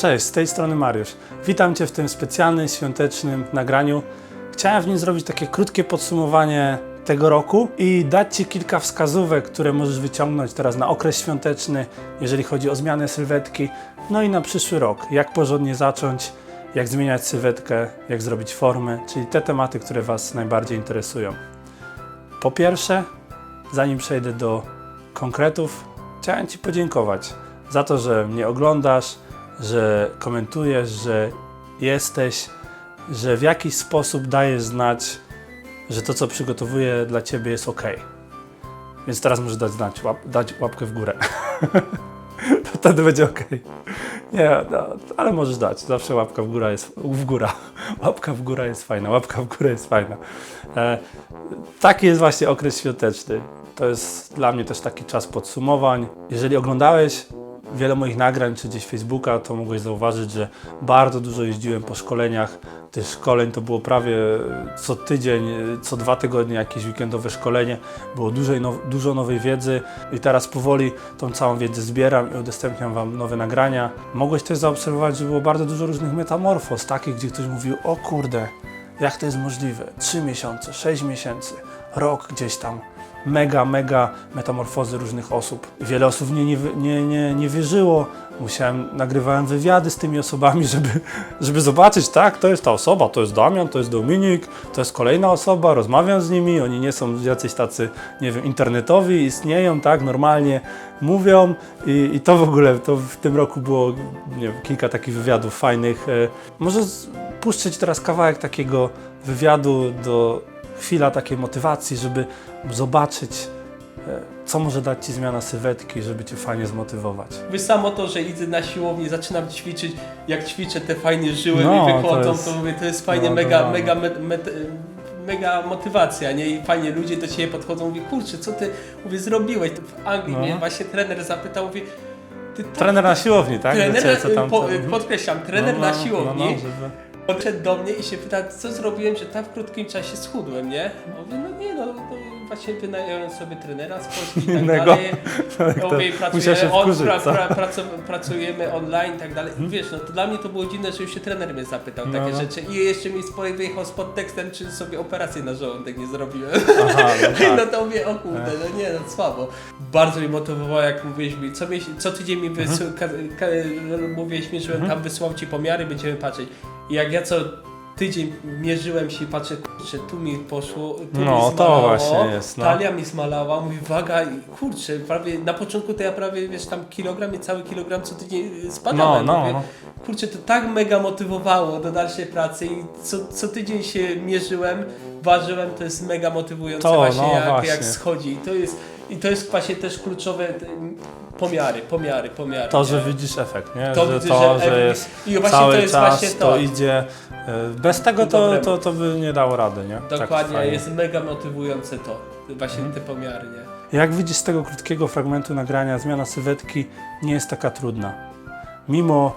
Cześć, z tej strony Mariusz. Witam Cię w tym specjalnym, świątecznym nagraniu. Chciałem w nim zrobić takie krótkie podsumowanie tego roku i dać Ci kilka wskazówek, które możesz wyciągnąć teraz na okres świąteczny, jeżeli chodzi o zmianę sylwetki, no i na przyszły rok. Jak porządnie zacząć, jak zmieniać sylwetkę, jak zrobić formę, czyli te tematy, które Was najbardziej interesują. Po pierwsze, zanim przejdę do konkretów, chciałem Ci podziękować za to, że mnie oglądasz, że komentujesz, że jesteś, że w jakiś sposób dajesz znać, że to, co przygotowuję dla Ciebie jest ok. Więc teraz możesz dać znać, łap, dać łapkę w górę. to wtedy będzie ok. Nie, no, ale możesz dać. Zawsze łapka w górę jest w góra. Łapka w górę jest fajna, łapka w górę jest fajna. E, taki jest właśnie okres świąteczny. To jest dla mnie też taki czas podsumowań. Jeżeli oglądałeś wiele moich nagrań, czy gdzieś Facebooka, to mogłeś zauważyć, że bardzo dużo jeździłem po szkoleniach. Tych szkoleń to było prawie co tydzień, co dwa tygodnie jakieś weekendowe szkolenie. Było dużo, dużo nowej wiedzy i teraz powoli tą całą wiedzę zbieram i udostępniam Wam nowe nagrania. Mogłeś też zaobserwować, że było bardzo dużo różnych metamorfoz, takich, gdzie ktoś mówił, o kurde, jak to jest możliwe? Trzy miesiące, sześć miesięcy, rok gdzieś tam mega, mega metamorfozy różnych osób. Wiele osób mnie nie, nie, nie, nie wierzyło. Musiałem, nagrywałem wywiady z tymi osobami, żeby, żeby zobaczyć, tak, to jest ta osoba, to jest Damian, to jest Dominik, to jest kolejna osoba, rozmawiam z nimi, oni nie są jacyś tacy, nie wiem, internetowi, istnieją, tak, normalnie mówią i, i to w ogóle, to w tym roku było, nie wiem, kilka takich wywiadów fajnych. E, Może Ci teraz kawałek takiego wywiadu do chwila takiej motywacji, żeby zobaczyć, e, co może dać Ci zmiana sylwetki, żeby Cię fajnie zmotywować. Wy samo to, że idę na siłownię, zaczynam ćwiczyć, jak ćwiczę te fajnie żyły No, mi to wychodzą, to, jest- mówię, to jest fajnie, no, mega, no. mega, me, me, mega motywacja, nie? I fajnie ludzie do Ciebie podchodzą, mówię, kurczę, co Ty, mówię, zrobiłeś? W Anglii No. mnie właśnie trener zapytał, mówię, Ty tak, Trener na siłowni, tak? Trener, co tam, po, podkreślam, trener No, na no, siłowni, No, no, żeby... podszedł do mnie i się pyta, co zrobiłem, że tak w krótkim czasie schudłem, nie? Mówię, no nie, no, no właśnie wynająłem sobie trenera z Polski i tak Innego. dalej. Tak, to mówię, musiał pracujemy, się on, wkurzyć, pra, co? pra, pracu, pracujemy online i tak dalej. I wiesz, no to dla mnie to było dziwne, że już się trener mnie zapytał No, takie no. rzeczy. I jeszcze mi spoj- wyjechał z podtekstem, czy sobie operację na żołądek nie zrobiłem. Aha, no tak. No to mówię, o kurde, no nie, no słabo. Bardzo mi motywowało, jak mówiłeś mi, co, co tydzień mi Mhm. wysył, ka, ka, mówiłeś mi, żebym tam wysłał ci pomiary, będziemy patrzeć. I jak ja co tydzień mierzyłem się i patrzę, kurczę, tu mi poszło, tu No, mi to zmalało, właśnie jest, no. talia mi zmalała, mówię, waga, i kurczę, prawie na początku to ja prawie, wiesz, tam kilogram i cały kilogram co tydzień No, spadałem. no, mówię, no. Kurczę, to tak mega motywowało do dalszej pracy i co, co tydzień się mierzyłem, ważyłem, to jest mega motywujące To, właśnie, no jak, właśnie. jak schodzi. I to jest, I to jest właśnie też kluczowe te, pomiary, pomiary, pomiary. To, że widzisz efekt, nie? To że to, że że jest I właśnie cały to jest czas, właśnie to to. idzie. e, Bez tego to, to, to by nie dało rady, nie? Tak Dokładnie, fajnie. jest mega motywujące to, właśnie Mhm. te pomiary, nie? Jak widzisz z tego krótkiego fragmentu nagrania, zmiana sylwetki nie jest taka trudna. Mimo,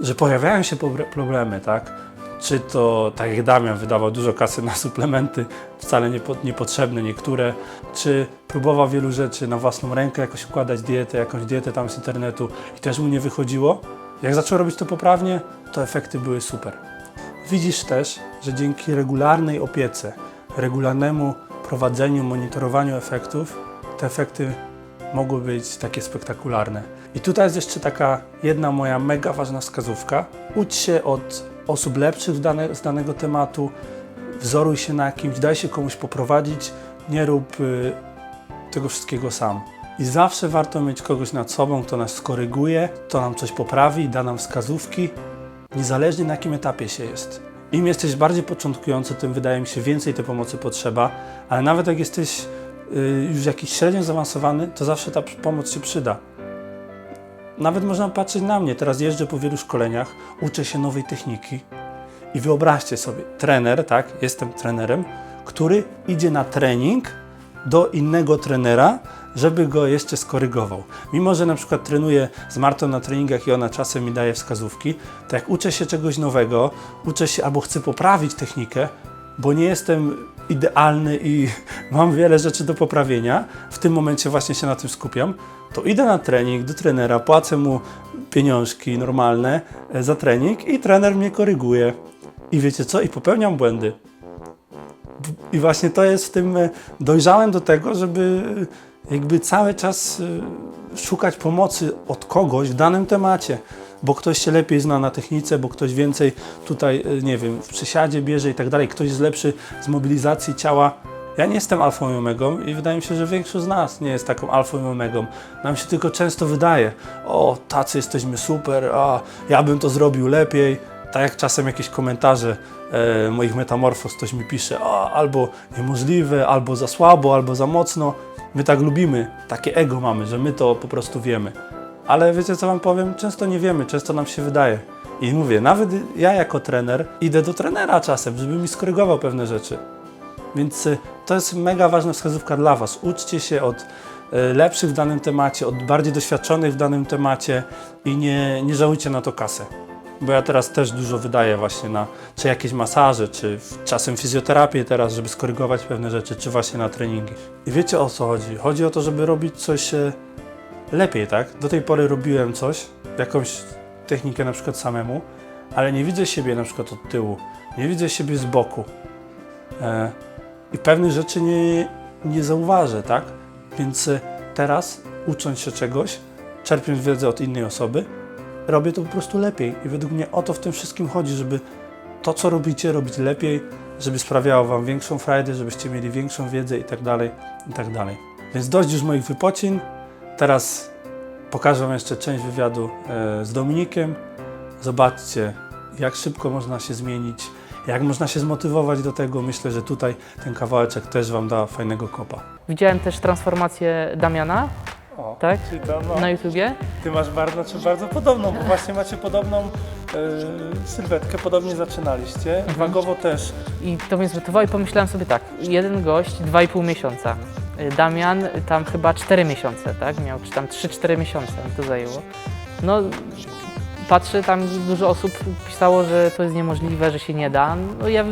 że pojawiają się problemy, tak? Czy to, tak jak Damian wydawał dużo kasy na suplementy, wcale niepo, niepotrzebne niektóre, czy próbował wielu rzeczy na własną rękę, jakoś układać dietę, jakąś dietę tam z internetu i też mu nie wychodziło. Jak zaczął robić to poprawnie, to efekty były super. Widzisz też, że dzięki regularnej opiece, regularnemu prowadzeniu, monitorowaniu efektów, te efekty mogły być takie spektakularne. I tutaj jest jeszcze taka jedna moja mega ważna wskazówka. Ucz się od osób lepszych dane, z danego tematu, wzoruj się na kimś, daj się komuś poprowadzić, nie rób y, tego wszystkiego sam. I zawsze warto mieć kogoś nad sobą, kto nas skoryguje, kto nam coś poprawi, da nam wskazówki, niezależnie na jakim etapie się jest. Im jesteś bardziej początkujący, tym wydaje mi się więcej tej pomocy potrzeba, ale nawet jak jesteś y, już jakiś średnio zaawansowany, to zawsze ta pomoc się przyda. Nawet można patrzeć na mnie. Teraz jeżdżę po wielu szkoleniach, uczę się nowej techniki i wyobraźcie sobie, trener, tak, jestem trenerem, który idzie na trening do innego trenera, żeby go jeszcze skorygował. Mimo, że na przykład trenuję z Martą na treningach i ona czasem mi daje wskazówki, to jak uczę się czegoś nowego, uczę się albo chcę poprawić technikę, bo nie jestem idealny i mam wiele rzeczy do poprawienia, w tym momencie właśnie się na tym skupiam, to idę na trening do trenera, płacę mu pieniążki normalne e, za trening i trener mnie koryguje. I wiecie co? I popełniam błędy. I właśnie to jest w tym, e, dojrzałem do tego, żeby e, jakby cały czas szukać pomocy od kogoś w danym temacie, bo ktoś się lepiej zna na technice, bo ktoś więcej tutaj, e, nie wiem, w przysiadzie bierze i tak dalej, ktoś jest lepszy z mobilizacji ciała. Ja nie jestem alfą i omegą i wydaje mi się, że większość z nas nie jest taką alfą i omegą. Nam się tylko często wydaje, o, tacy jesteśmy super, a ja bym to zrobił lepiej. Tak jak czasem jakieś komentarze e, moich metamorfoz ktoś mi pisze, o, albo niemożliwe, albo za słabo, albo za mocno. My tak lubimy, takie ego mamy, że my to po prostu wiemy. Ale wiecie co wam powiem? Często nie wiemy, często nam się wydaje. I mówię, nawet ja jako trener idę do trenera czasem, żeby mi skorygował pewne rzeczy. Więc y, to jest mega ważna wskazówka dla Was. Uczcie się od y, lepszych w danym temacie, od bardziej doświadczonych w danym temacie i nie, nie żałujcie na to kasę. Bo ja teraz też dużo wydaję właśnie na czy jakieś masaże, czy czasem fizjoterapię teraz, żeby skorygować pewne rzeczy, czy właśnie na treningi. I wiecie o co chodzi? Chodzi o to, żeby robić coś e, lepiej, tak? Do tej pory robiłem coś, jakąś technikę na przykład samemu, ale nie widzę siebie na przykład od tyłu, nie widzę siebie z boku. E, i pewnych rzeczy nie, nie zauważę, tak? Więc e, teraz, ucząc się czegoś, czerpiąc wiedzę od innej osoby, robię to po prostu lepiej. I według mnie o to w tym wszystkim chodzi, żeby to, co robicie, robić lepiej, żeby sprawiało Wam większą frajdę, żebyście mieli większą wiedzę i tak dalej, i tak dalej. Więc dość już moich wypocin. Teraz pokażę Wam jeszcze część wywiadu e, z Dominikiem. Zobaczcie, jak szybko można się zmienić, jak można się zmotywować do tego. Myślę, że tutaj ten kawałeczek też Wam da fajnego kopa. Widziałem też transformację Damiana O, Tak? No, na YouTubie. Ty masz bardzo, czy bardzo podobną, bo właśnie macie podobną e, sylwetkę, podobnie zaczynaliście. Wagowo też. I to mnie zmotywowało i pomyślałem sobie tak, jeden gość 2,5 miesiąca. Y, Damian tam chyba 4 miesiące, tak? Miał, czy tam 3-4 miesiące mi to zajęło. No, patrzę, tam dużo osób pisało, że to jest niemożliwe, że się nie da. No ja...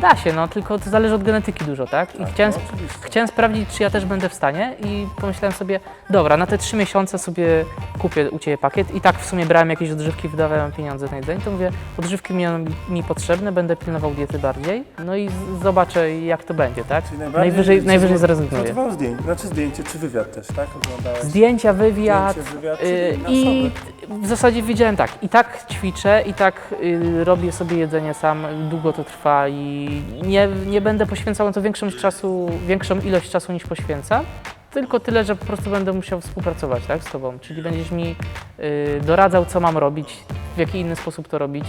Da się, no, tylko to zależy od genetyki dużo, tak? I chciałem, no, chciałem sprawdzić, czy ja też będę w stanie i pomyślałem sobie, dobra, na te 3 miesiące sobie kupię u Ciebie pakiet i tak w sumie brałem jakieś odżywki, wydawałem pieniądze na jedzenie, to mówię, odżywki mi, mi potrzebne, będę pilnował diety bardziej, no i zobaczę jak to będzie, tak? Najwyżej, najwyżej zrezygnuję. Zmotywował zdjęcie, znaczy zdjęcie czy wywiad też, tak? Oglądałeś Zdjęcia, wywiad zdjęcie, wywiad, y, i. w zasadzie wiedziałem tak, i tak ćwiczę, i tak y, robię sobie jedzenie sam, długo to trwa i nie, nie będę poświęcał na to większą, czasu, większą ilość czasu niż poświęcam. Tylko tyle, że po prostu będę musiał współpracować tak, z Tobą, czyli będziesz mi y, doradzał, co mam robić, w jaki inny sposób to robić.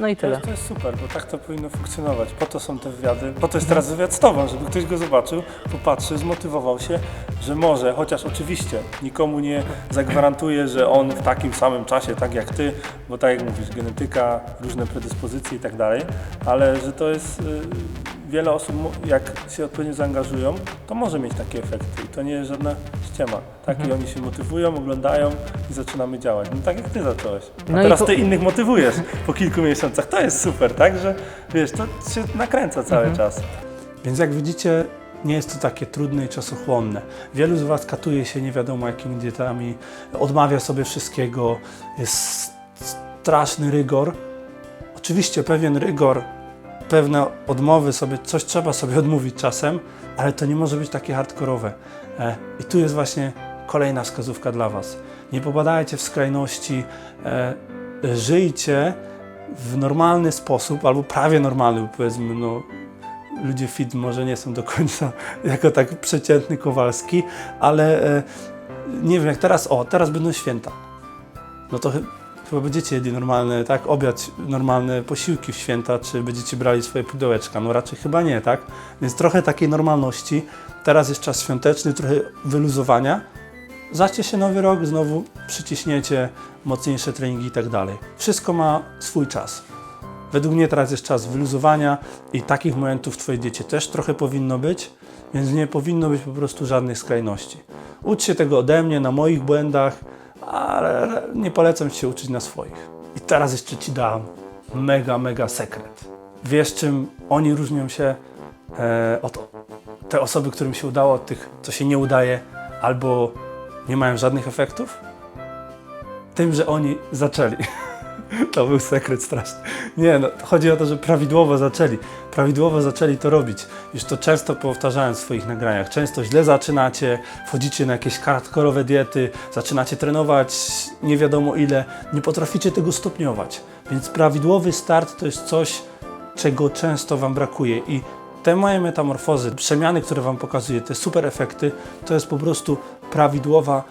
No i tyle. to jest super, bo tak to powinno funkcjonować. Po to są te wywiady, po to jest teraz wywiad z Tobą, żeby ktoś go zobaczył, popatrzy, zmotywował się, że może, chociaż oczywiście nikomu nie zagwarantuje, że on w takim samym czasie, tak jak Ty, bo tak jak mówisz, genetyka, różne predyspozycje i tak dalej, ale że to jest, y, wiele osób, jak się odpowiednio zaangażują, to może mieć takie efekty i to nie jest żadna ściema, tak? I oni się motywują, oglądają i zaczynamy działać. No tak jak Ty zacząłeś. A No teraz po- Ty innych motywujesz po kilku miesiącach. To jest super, tak? Że wiesz, to się nakręca cały Mhm. czas. Więc jak widzicie, nie jest to takie trudne i czasochłonne. Wielu z Was katuje się nie wiadomo jakimi dietami, odmawia sobie wszystkiego, jest straszny rygor. Oczywiście pewien rygor, pewne odmowy sobie, coś trzeba sobie odmówić czasem, ale to nie może być takie hardkorowe. E, I tu jest właśnie kolejna wskazówka dla Was. Nie popadajcie w skrajności, e, żyjcie w normalny sposób, albo prawie normalny, powiedzmy, no, ludzie fit może nie są do końca jako tak przeciętny Kowalski, ale e, nie wiem, jak teraz, o, teraz będą święta. No to chyba będziecie jedli normalne, tak, obiad, normalne posiłki w święta, czy będziecie brali swoje pudełeczka? No raczej chyba nie, tak? Więc trochę takiej normalności. Teraz jest czas świąteczny, trochę wyluzowania. Zacznie się nowy rok, znowu przyciśniecie mocniejsze treningi i tak dalej. Wszystko ma swój czas. Według mnie teraz jest czas wyluzowania i takich momentów w Twojej diecie też trochę powinno być, więc nie powinno być po prostu żadnych skrajności. Ucz się tego ode mnie, na moich błędach, ale nie polecam Ci się uczyć na swoich. I teraz jeszcze Ci dam mega, mega sekret. wiesz czym oni różnią się e, od te osoby, którym się udało, od tych, co się nie udaje, albo nie mają żadnych efektów? Tym, że oni zaczęli. To był sekret straszny. Nie, no, chodzi o to, że prawidłowo zaczęli. Prawidłowo zaczęli to robić. Już to często powtarzałem w swoich nagraniach. Często źle zaczynacie, wchodzicie na jakieś hardkorowe diety, zaczynacie trenować nie wiadomo ile, nie potraficie tego stopniować. Więc prawidłowy start to jest coś, czego często Wam brakuje. I te moje metamorfozy, przemiany, które Wam pokazuję, te super efekty, to jest po prostu prawidłowa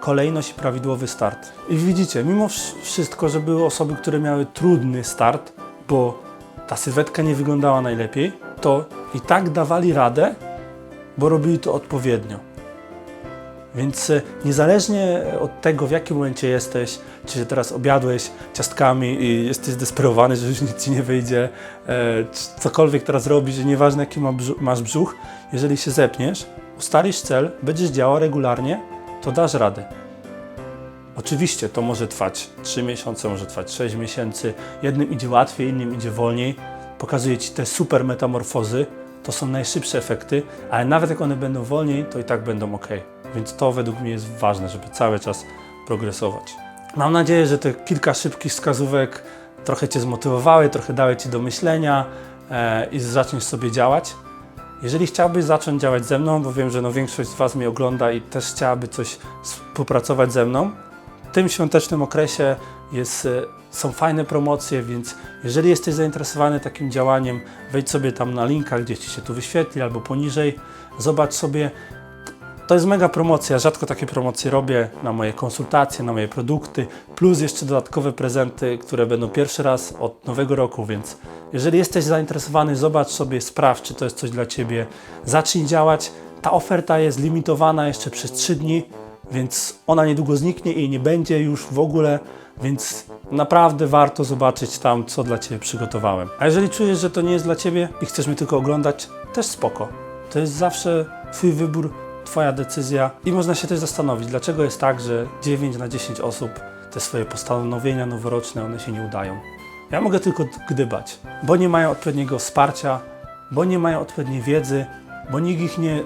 kolejność i prawidłowy start. I widzicie, mimo wsz- wszystko, że były osoby, które miały trudny start, bo ta sylwetka nie wyglądała najlepiej, to i tak dawali radę, bo robili to odpowiednio. Więc e, niezależnie od tego, w jakim momencie jesteś, czy się teraz obiadłeś ciastkami i jesteś zdesperowany, że już nic ci nie wyjdzie, e, czy cokolwiek teraz robisz, nieważne jaki masz brzuch, jeżeli się zepniesz, ustalisz cel, będziesz działał regularnie, to dasz radę. Oczywiście to może trwać 3 miesiące, może trwać 6 miesięcy. Jednym idzie łatwiej, innym idzie wolniej. Pokazuję Ci te super metamorfozy. To są najszybsze efekty, ale nawet jak one będą wolniej, to i tak będą ok. Więc to według mnie jest ważne, żeby cały czas progresować. Mam nadzieję, że te kilka szybkich wskazówek trochę Cię zmotywowały, trochę dały Ci do myślenia e, i zaczniesz sobie działać. Jeżeli chciałbyś zacząć działać ze mną, bo wiem, że no większość z Was mnie ogląda i też chciałaby coś współpracować ze mną, w tym świątecznym okresie jest, e, są fajne promocje, więc jeżeli jesteś zainteresowany takim działaniem, wejdź sobie tam na linka, gdzie Ci się tu wyświetli albo poniżej, zobacz sobie. To jest mega promocja, rzadko takie promocje robię na moje konsultacje, na moje produkty, plus jeszcze dodatkowe prezenty, które będą pierwszy raz od nowego roku, więc jeżeli jesteś zainteresowany, zobacz sobie, sprawdź, czy to jest coś dla Ciebie, zacznij działać. Ta oferta jest limitowana jeszcze przez 3 dni, więc ona niedługo zniknie i nie będzie już w ogóle, więc naprawdę warto zobaczyć tam, co dla Ciebie przygotowałem. A jeżeli czujesz, że to nie jest dla Ciebie i chcesz mnie tylko oglądać, też spoko. To jest zawsze Twój wybór, Twoja decyzja i można się też zastanowić, dlaczego jest tak, że 9 na 10 osób te swoje postanowienia noworoczne, one się nie udają. Ja mogę tylko gdybać, bo nie mają odpowiedniego wsparcia, bo nie mają odpowiedniej wiedzy, bo nikt ich nie,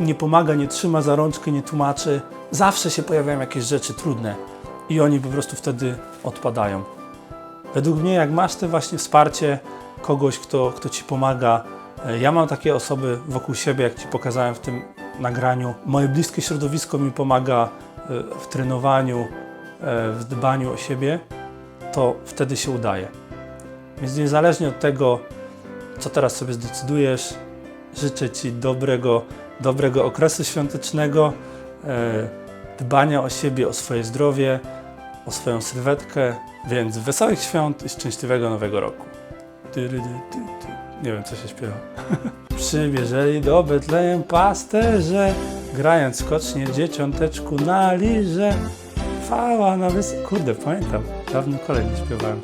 nie pomaga, nie trzyma za rączkę, nie tłumaczy. Zawsze się pojawiają jakieś rzeczy trudne i oni po prostu wtedy odpadają. Według mnie, jak masz te właśnie wsparcie kogoś, kto, kto ci pomaga, e, ja mam takie osoby wokół siebie, jak ci pokazałem w tym nagraniu. Moje bliskie środowisko mi pomaga e, w trenowaniu, e, w dbaniu o siebie, to wtedy się udaje. Więc niezależnie od tego, co teraz sobie zdecydujesz, życzę Ci dobrego, dobrego okresu świątecznego, e, dbania o siebie, o swoje zdrowie, o swoją sylwetkę, więc wesołych świąt i szczęśliwego nowego roku. Nie wiem, co się śpiewa. Przybierzeli do Betlejem pasterze, grając skocznie dzieciąteczku na lirze. Chwała na wys... Kurde, pamiętam, dawno kolej nie śpiewałem.